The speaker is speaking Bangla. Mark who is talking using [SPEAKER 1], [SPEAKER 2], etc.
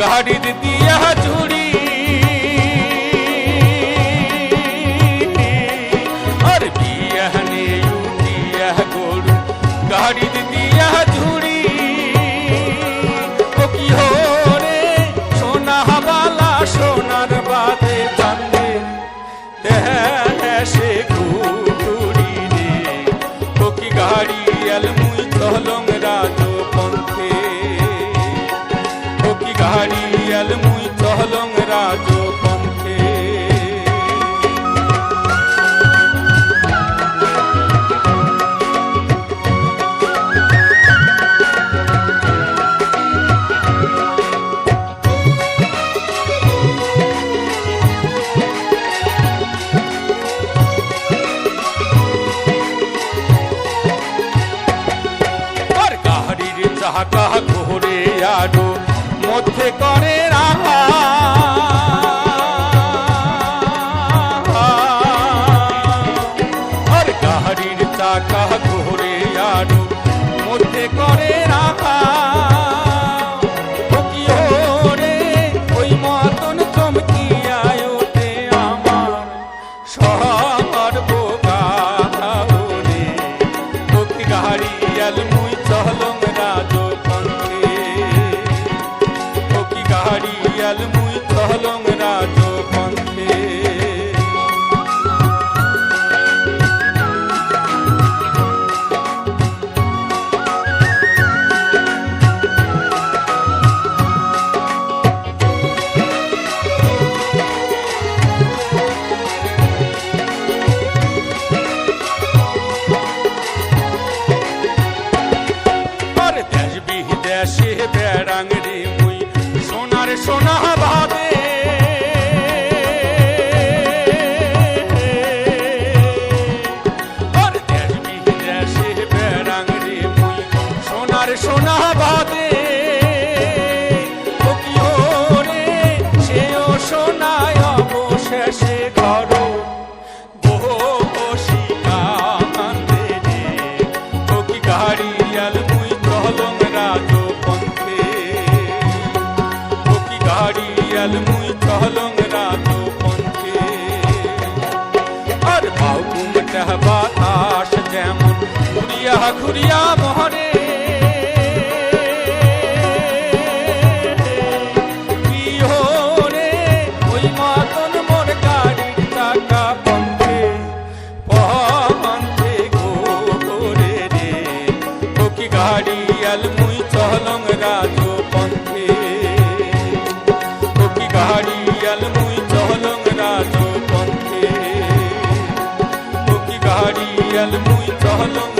[SPEAKER 1] गाड़ी दिया গাড়ি মুই চহলং সোনা বাড়িয়াল মুই চলং